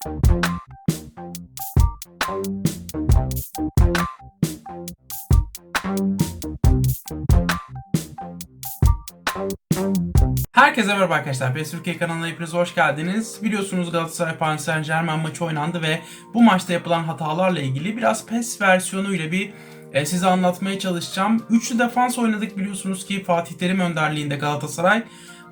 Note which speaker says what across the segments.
Speaker 1: Herkese merhaba arkadaşlar. PES Türkiye kanalına hepiniz hoş geldiniz. Biliyorsunuz Galatasaray Paris Saint Germain maçı oynandı ve bu maçta yapılan hatalarla ilgili biraz PES versiyonuyla bir e, size anlatmaya çalışacağım. Üçlü defans oynadık biliyorsunuz ki Fatih Terim önderliğinde Galatasaray.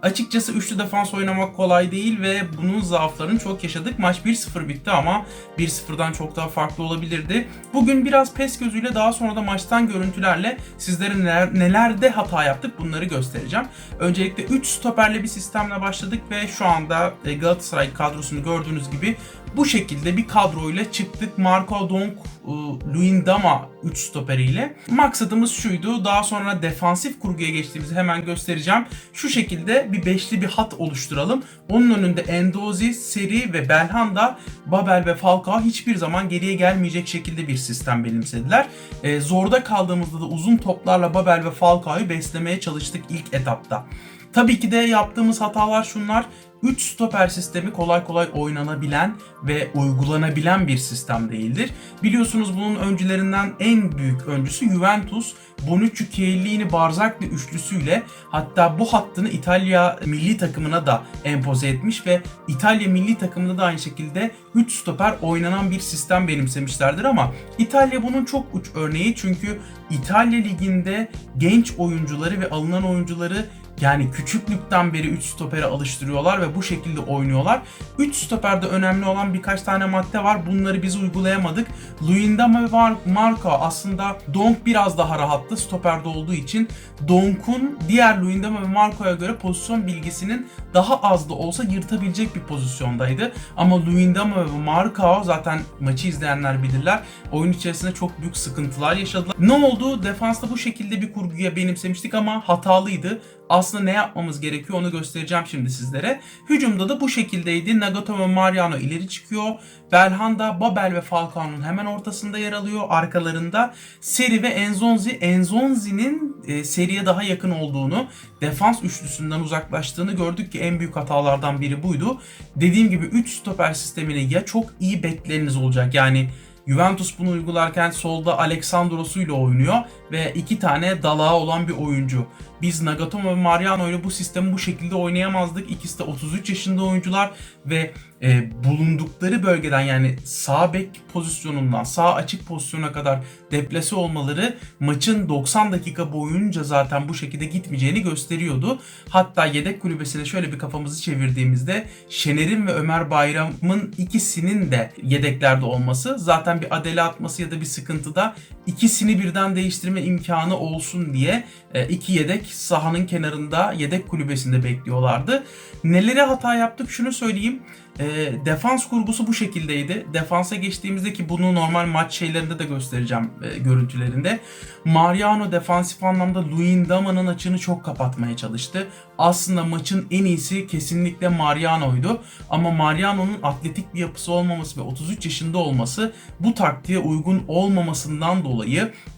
Speaker 1: Açıkçası üçlü defans oynamak kolay değil ve bunun zaaflarını çok yaşadık. Maç 1-0 bitti ama 1-0'dan çok daha farklı olabilirdi. Bugün biraz pes gözüyle daha sonra da maçtan görüntülerle sizlere neler, nelerde hata yaptık bunları göstereceğim. Öncelikle 3 stoperli bir sistemle başladık ve şu anda e, Galatasaray kadrosunu gördüğünüz gibi bu şekilde bir kadroyla çıktık. Marco Donk, e, Luindama 3 stoperiyle. Maksadımız şuydu. Daha sonra defansif kurguya geçtiğimizi hemen göstereceğim. Şu şekilde bir beşli bir hat oluşturalım. Onun önünde Endozi, Seri ve Belhanda, Babel ve Falcao hiçbir zaman geriye gelmeyecek şekilde bir sistem benimsediler. E, zorda kaldığımızda da uzun toplarla Babel ve Falcao'yu beslemeye çalıştık ilk etapta. Tabii ki de yaptığımız hatalar şunlar. 3 stoper sistemi kolay kolay oynanabilen ve uygulanabilen bir sistem değildir. Biliyorsunuz bunun öncülerinden en büyük öncüsü Juventus. Bonucci, Chiellini, Barzagli üçlüsüyle hatta bu hattını İtalya milli takımına da empoze etmiş ve İtalya milli takımında da aynı şekilde 3 stoper oynanan bir sistem benimsemişlerdir ama İtalya bunun çok uç örneği çünkü İtalya liginde genç oyuncuları ve alınan oyuncuları yani küçüklükten beri 3 stopere alıştırıyorlar ve bu şekilde oynuyorlar. 3 stoperde önemli olan birkaç tane madde var. Bunları biz uygulayamadık. Luyendama ve Mar- Marco aslında Donk biraz daha rahattı stoperde olduğu için. Donk'un diğer Luyendama ve Marco'ya göre pozisyon bilgisinin daha az da olsa yırtabilecek bir pozisyondaydı. Ama Luyendama ve Marco zaten maçı izleyenler bilirler. Oyun içerisinde çok büyük sıkıntılar yaşadılar. Ne oldu? Defansta bu şekilde bir kurguya benimsemiştik ama hatalıydı aslında ne yapmamız gerekiyor onu göstereceğim şimdi sizlere. Hücumda da bu şekildeydi. Nagato ve Mariano ileri çıkıyor. Belhanda, Babel ve Falcao'nun hemen ortasında yer alıyor. Arkalarında Seri ve Enzonzi. Enzonzi'nin e, seriye daha yakın olduğunu, defans üçlüsünden uzaklaştığını gördük ki en büyük hatalardan biri buydu. Dediğim gibi 3 stoper sistemini ya çok iyi bekleriniz olacak yani Juventus bunu uygularken solda Alexandros'u ile oynuyor ve iki tane dalağı olan bir oyuncu. Biz Nagatomo ve Mariano ile bu sistemi bu şekilde oynayamazdık. İkisi de 33 yaşında oyuncular ve e, bulundukları bölgeden yani sağ bek pozisyonundan sağ açık pozisyona kadar deplase olmaları maçın 90 dakika boyunca zaten bu şekilde gitmeyeceğini gösteriyordu. Hatta yedek kulübesine şöyle bir kafamızı çevirdiğimizde Şener'in ve Ömer Bayram'ın ikisinin de yedeklerde olması zaten bir adele atması ya da bir sıkıntıda ikisini birden değiştirme imkanı olsun diye e, iki yedek sahanın kenarında yedek kulübesinde bekliyorlardı. Nelere hata yaptık şunu söyleyeyim. E, defans kurgusu bu şekildeydi. Defansa geçtiğimizde ki bunu normal maç şeylerinde de göstereceğim e, görüntülerinde. Mariano defansif anlamda Luyendama'nın açığını çok kapatmaya çalıştı. Aslında maçın en iyisi kesinlikle Mariano'ydu. Ama Mariano'nun atletik bir yapısı olmaması ve 33 yaşında olması bu taktiğe uygun olmamasından dolayı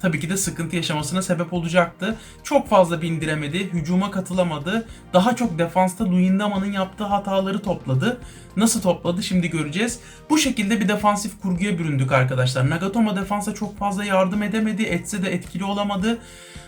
Speaker 1: tabii ki de sıkıntı yaşamasına sebep olacaktı. Çok fazla bindiremedi, hücuma katılamadı. Daha çok defansta Luyendama'nın yaptığı hataları topladı. Nasıl topladı şimdi göreceğiz. Bu şekilde bir defansif kurguya büründük arkadaşlar. Nagatomo defansa çok fazla yardım edemedi. Etse de etkili olamadı.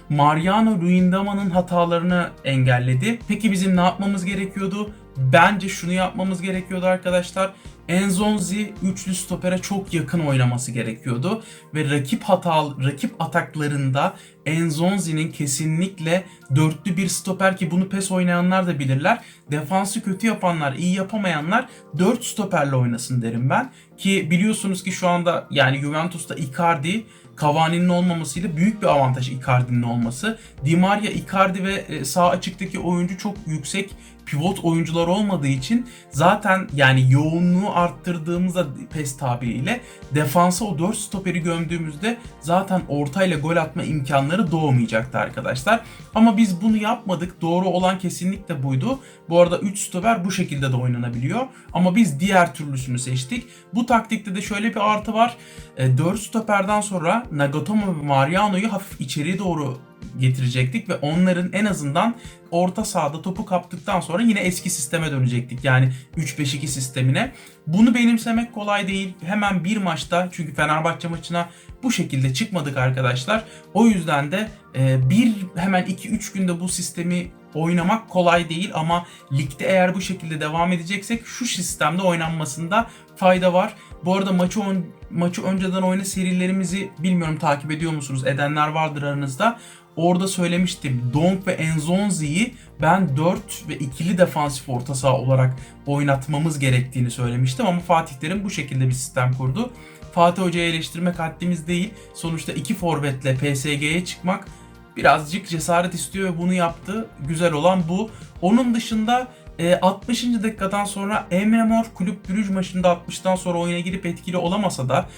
Speaker 1: Mariano Luyendama'nın hatalarını engelledi. Peki bizim ne yapmamız gerekiyordu? Bence şunu yapmamız gerekiyordu arkadaşlar. Enzonzi üçlü stopere çok yakın oynaması gerekiyordu ve rakip hata rakip ataklarında Enzonzi'nin kesinlikle dörtlü bir stoper ki bunu pes oynayanlar da bilirler. Defansı kötü yapanlar, iyi yapamayanlar dört stoperle oynasın derim ben. Ki biliyorsunuz ki şu anda yani Juventus'ta Icardi Cavani'nin olmamasıyla büyük bir avantaj Icardi'nin olması. Di Maria, Icardi ve e, sağ açıktaki oyuncu çok yüksek pivot oyuncular olmadığı için zaten yani yoğunluğu arttırdığımızda PES tabiriyle defansa o 4 stoperi gömdüğümüzde zaten ortayla gol atma imkanları doğmayacaktı arkadaşlar. Ama biz bunu yapmadık. Doğru olan kesinlikle buydu. Bu arada 3 stoper bu şekilde de oynanabiliyor. Ama biz diğer türlüsünü seçtik. Bu taktikte de şöyle bir artı var. E, 4 stoperden sonra Nagatomo ve Mariano'yu hafif içeri doğru getirecektik ve onların en azından orta sahada topu kaptıktan sonra yine eski sisteme dönecektik. Yani 3-5-2 sistemine. Bunu benimsemek kolay değil. Hemen bir maçta çünkü Fenerbahçe maçına bu şekilde çıkmadık arkadaşlar. O yüzden de e, bir hemen 2-3 günde bu sistemi oynamak kolay değil ama ligde eğer bu şekilde devam edeceksek şu sistemde oynanmasında fayda var. Bu arada maçı on, maçı önceden oyna serilerimizi bilmiyorum takip ediyor musunuz? Edenler vardır aranızda. Orada söylemiştim. Donk ve Enzonzi'yi ben 4 ve ikili defansif orta saha olarak oynatmamız gerektiğini söylemiştim ama Fatih Terim bu şekilde bir sistem kurdu. Fatih Hoca'yı eleştirmek haddimiz değil. Sonuçta iki forvetle PSG'ye çıkmak birazcık cesaret istiyor ve bunu yaptı. Güzel olan bu. Onun dışında 60. dakikadan sonra Emre Mor kulüp Brüj maçında 60'tan sonra oyuna girip etkili olamasa da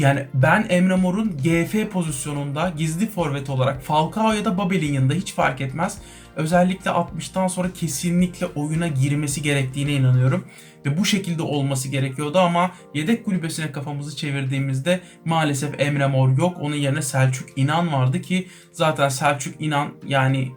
Speaker 1: yani ben Emre Mor'un GF pozisyonunda gizli forvet olarak Falcao ya da Babel'in yanında hiç fark etmez. Özellikle 60'tan sonra kesinlikle oyuna girmesi gerektiğine inanıyorum. Ve bu şekilde olması gerekiyordu ama yedek kulübesine kafamızı çevirdiğimizde maalesef Emre Mor yok. Onun yerine Selçuk İnan vardı ki zaten Selçuk İnan yani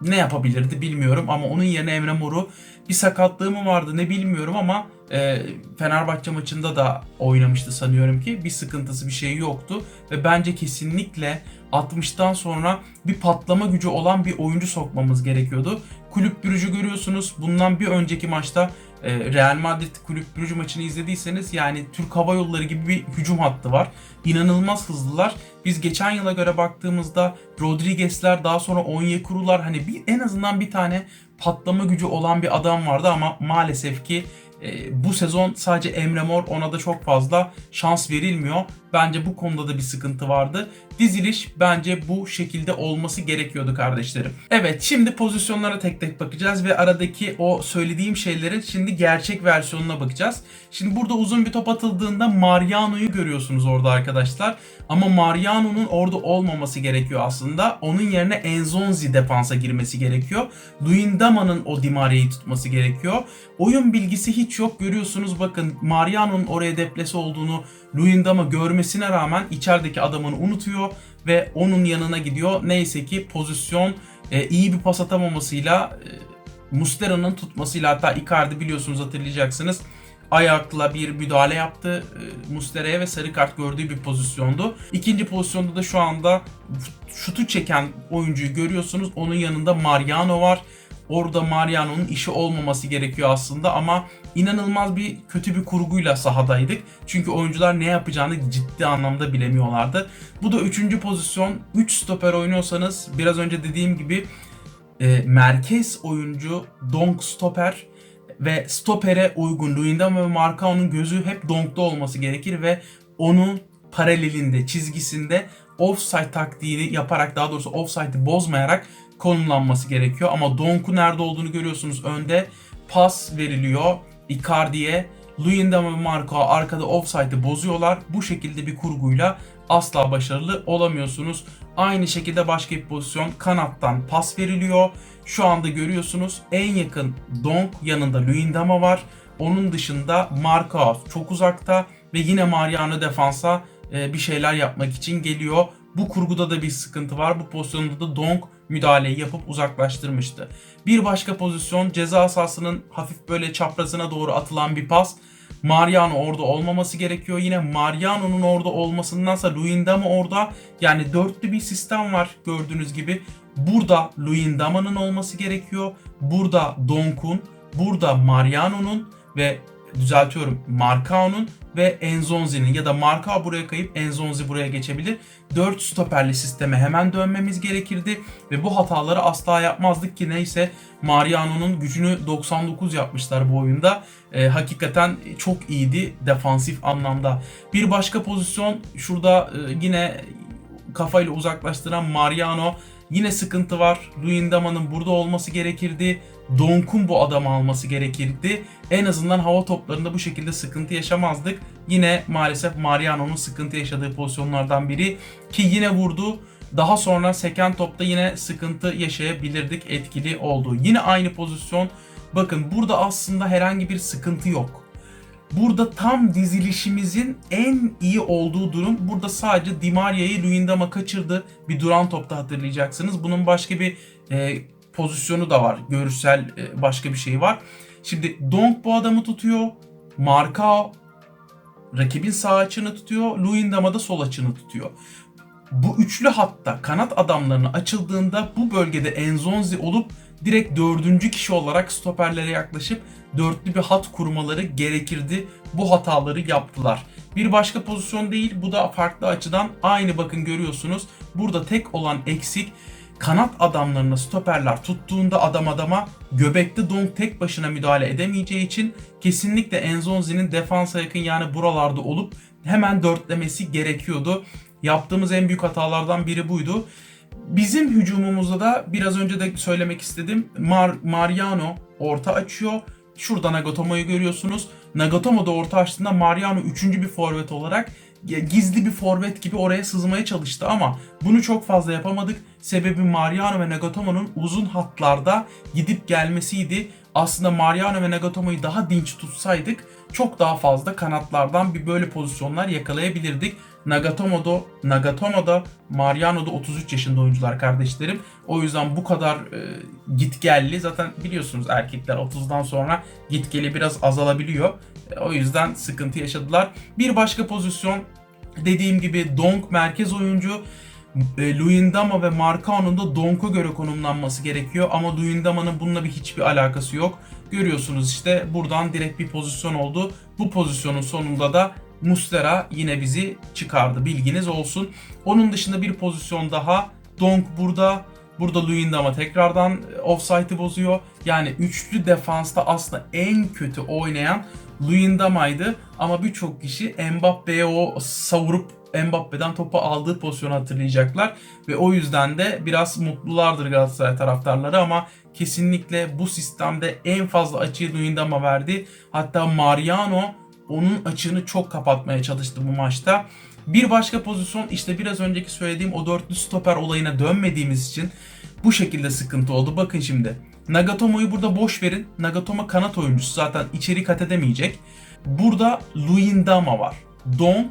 Speaker 1: ne yapabilirdi bilmiyorum ama onun yerine Emre Mor'u bir sakatlığı mı vardı ne bilmiyorum ama e, Fenerbahçe maçında da oynamıştı sanıyorum ki bir sıkıntısı bir şey yoktu ve bence kesinlikle 60'tan sonra bir patlama gücü olan bir oyuncu sokmamız gerekiyordu. Kulüp Brüj'ü görüyorsunuz. Bundan bir önceki maçta Real Madrid Kulüp Brüj maçını izlediyseniz yani Türk Hava Yolları gibi bir hücum hattı var. İnanılmaz hızlılar. Biz geçen yıla göre baktığımızda Rodriguez'ler daha sonra Onyekuru'lar hani bir en azından bir tane patlama gücü olan bir adam vardı ama maalesef ki e, bu sezon sadece Emre Mor ona da çok fazla şans verilmiyor. Bence bu konuda da bir sıkıntı vardı. Diziliş bence bu şekilde olması gerekiyordu kardeşlerim. Evet şimdi pozisyonlara tek tek bakacağız ve aradaki o söylediğim şeylerin şimdi gerçek versiyonuna bakacağız. Şimdi burada uzun bir top atıldığında Mariano'yu görüyorsunuz orada arkadaşlar. Ama Mariano'nun orada olmaması gerekiyor aslında. Onun yerine Enzonzi defansa girmesi gerekiyor. Luyendama'nın o Dimaria'yı tutması gerekiyor. Oyun bilgisi hiç yok. Görüyorsunuz bakın Mariano'nun oraya deplesi olduğunu Luyendama görmesine rağmen içerideki adamını unutuyor ve onun yanına gidiyor. Neyse ki pozisyon e, iyi bir pas atamamasıyla e, Mustera'nın tutmasıyla hatta Icardi biliyorsunuz hatırlayacaksınız ayakla bir müdahale yaptı e, Mustera'ya ve sarı kart gördüğü bir pozisyondu. İkinci pozisyonda da şu anda şutu çeken oyuncuyu görüyorsunuz. Onun yanında Mariano var. Orada Mariano'nun işi olmaması gerekiyor aslında ama inanılmaz bir kötü bir kurguyla sahadaydık. Çünkü oyuncular ne yapacağını ciddi anlamda bilemiyorlardı. Bu da üçüncü pozisyon. 3 stoper oynuyorsanız biraz önce dediğim gibi e, merkez oyuncu donk stoper ve stopere uygun Luyendama ve Marcao'nun gözü hep donkta olması gerekir ve onun paralelinde, çizgisinde offside taktiğini yaparak daha doğrusu offside'ı bozmayarak konumlanması gerekiyor. Ama Donk'u nerede olduğunu görüyorsunuz. Önde pas veriliyor Icardi'ye. Luyendama ve Marco arkada offside'ı bozuyorlar. Bu şekilde bir kurguyla asla başarılı olamıyorsunuz. Aynı şekilde başka bir pozisyon kanattan pas veriliyor. Şu anda görüyorsunuz en yakın Donk yanında Luyendama var. Onun dışında Marco çok uzakta ve yine Mariano defansa e, bir şeyler yapmak için geliyor. Bu kurguda da bir sıkıntı var. Bu pozisyonda da Donk müdahaleyi yapıp uzaklaştırmıştı. Bir başka pozisyon ceza sahasının hafif böyle çaprazına doğru atılan bir pas. Mariano orada olmaması gerekiyor. Yine Mariano'nun orada olmasındansa Luyendama orada. Yani dörtlü bir sistem var gördüğünüz gibi. Burada Luyendama'nın olması gerekiyor. Burada Donk'un, burada Mariano'nun ve düzeltiyorum Marcao'nun ve Enzonzi'nin ya da Marcao buraya kayıp Enzonzi buraya geçebilir. 4 stoperli sisteme hemen dönmemiz gerekirdi ve bu hataları asla yapmazdık ki neyse Mariano'nun gücünü 99 yapmışlar bu oyunda. E, hakikaten çok iyiydi defansif anlamda. Bir başka pozisyon şurada e, yine kafayla uzaklaştıran Mariano Yine sıkıntı var. Luyendama'nın burada olması gerekirdi. Donk'un bu adamı alması gerekirdi. En azından hava toplarında bu şekilde sıkıntı yaşamazdık. Yine maalesef Mariano'nun sıkıntı yaşadığı pozisyonlardan biri ki yine vurdu. Daha sonra seken topta yine sıkıntı yaşayabilirdik. Etkili oldu. Yine aynı pozisyon. Bakın burada aslında herhangi bir sıkıntı yok. Burada tam dizilişimizin en iyi olduğu durum. Burada sadece Di Maria'yı Luyendam'a kaçırdı. Bir duran topta hatırlayacaksınız. Bunun başka bir e, pozisyonu da var. Görsel e, başka bir şey var. Şimdi Donk bu adamı tutuyor. Marka rakibin sağ açığını tutuyor. Luyendam'a da sol açığını tutuyor. Bu üçlü hatta kanat adamlarına açıldığında bu bölgede Enzonzi olup direkt dördüncü kişi olarak stoperlere yaklaşıp dörtlü bir hat kurmaları gerekirdi. Bu hataları yaptılar. Bir başka pozisyon değil bu da farklı açıdan aynı bakın görüyorsunuz. Burada tek olan eksik kanat adamlarına stoperler tuttuğunda adam adama göbekte Donk tek başına müdahale edemeyeceği için kesinlikle Enzonzi'nin defansa yakın yani buralarda olup hemen dörtlemesi gerekiyordu. Yaptığımız en büyük hatalardan biri buydu. Bizim hücumumuzda da biraz önce de söylemek istedim. Mar Mariano orta açıyor. Şurada Nagatomo'yu görüyorsunuz. Nagatomo da orta açtığında Mariano üçüncü bir forvet olarak gizli bir forvet gibi oraya sızmaya çalıştı ama bunu çok fazla yapamadık. Sebebi Mariano ve Nagatomo'nun uzun hatlarda gidip gelmesiydi. Aslında Mariano ve Nagatomo'yu daha dinç tutsaydık çok daha fazla kanatlardan bir böyle pozisyonlar yakalayabilirdik. Nagatomo'da, Nagatomo'da, Mariano'da 33 yaşında oyuncular kardeşlerim. O yüzden bu kadar e, git gelli. Zaten biliyorsunuz erkekler 30'dan sonra git geli biraz azalabiliyor. E, o yüzden sıkıntı yaşadılar. Bir başka pozisyon dediğim gibi Donk merkez oyuncu. E, Luyendama ve Marcao'nun da Donk'a göre konumlanması gerekiyor ama Luyendama'nın bununla bir hiçbir alakası yok. Görüyorsunuz işte buradan direkt bir pozisyon oldu. Bu pozisyonun sonunda da Mustera yine bizi çıkardı. Bilginiz olsun. Onun dışında bir pozisyon daha. Donk burada. Burada Luyendama tekrardan offside'ı bozuyor. Yani üçlü defansta aslında en kötü oynayan Luyendama'ydı. Ama birçok kişi Mbappe'ye o savurup Mbappe'den topu aldığı pozisyonu hatırlayacaklar. Ve o yüzden de biraz mutlulardır Galatasaray taraftarları ama kesinlikle bu sistemde en fazla açıyı Luyendama verdi. Hatta Mariano onun açığını çok kapatmaya çalıştı bu maçta. Bir başka pozisyon işte biraz önceki söylediğim o dörtlü stoper olayına dönmediğimiz için bu şekilde sıkıntı oldu. Bakın şimdi Nagatomo'yu burada boş verin. Nagatomo kanat oyuncusu zaten içeri kat edemeyecek. Burada Luyendama var. Donk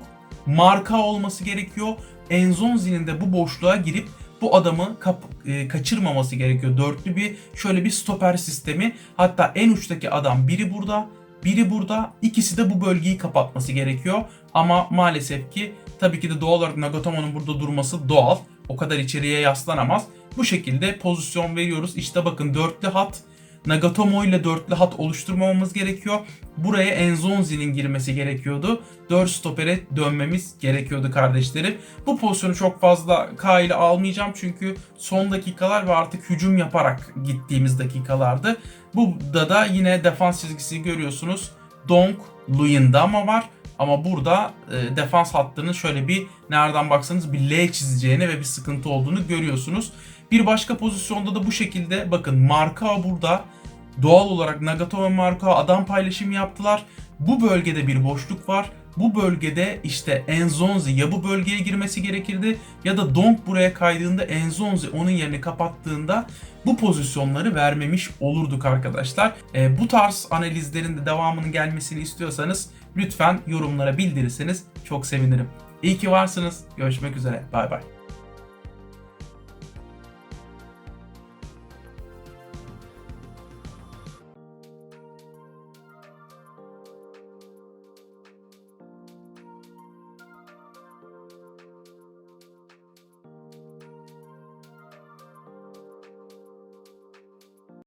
Speaker 1: marka olması gerekiyor. Enzonzi'nin de bu boşluğa girip bu adamı kap, e, kaçırmaması gerekiyor. Dörtlü bir şöyle bir stoper sistemi. Hatta en uçtaki adam biri burada, biri burada. İkisi de bu bölgeyi kapatması gerekiyor. Ama maalesef ki tabii ki de doğal olarak Nagatomo'nun burada durması doğal. O kadar içeriye yaslanamaz. Bu şekilde pozisyon veriyoruz. İşte bakın dörtlü hat Nagatomo ile dörtlü hat oluşturmamamız gerekiyor. Buraya Enzonzi'nin girmesi gerekiyordu. 4 stopere dönmemiz gerekiyordu kardeşlerim. Bu pozisyonu çok fazla K ile almayacağım çünkü son dakikalar ve artık hücum yaparak gittiğimiz dakikalardı. Burada da yine defans çizgisini görüyorsunuz. Donk, Luyendama var. Ama burada e, defans hattının şöyle bir nereden baksanız bir L çizeceğini ve bir sıkıntı olduğunu görüyorsunuz. Bir başka pozisyonda da bu şekilde bakın Marka burada doğal olarak Nagato ve Marka adam paylaşımı yaptılar. Bu bölgede bir boşluk var. Bu bölgede işte Enzonzi ya bu bölgeye girmesi gerekirdi ya da Donk buraya kaydığında Enzonzi onun yerini kapattığında bu pozisyonları vermemiş olurduk arkadaşlar. E, bu tarz analizlerin de devamının gelmesini istiyorsanız lütfen yorumlara bildirirseniz çok sevinirim. İyi ki varsınız. Görüşmek üzere. Bay bay.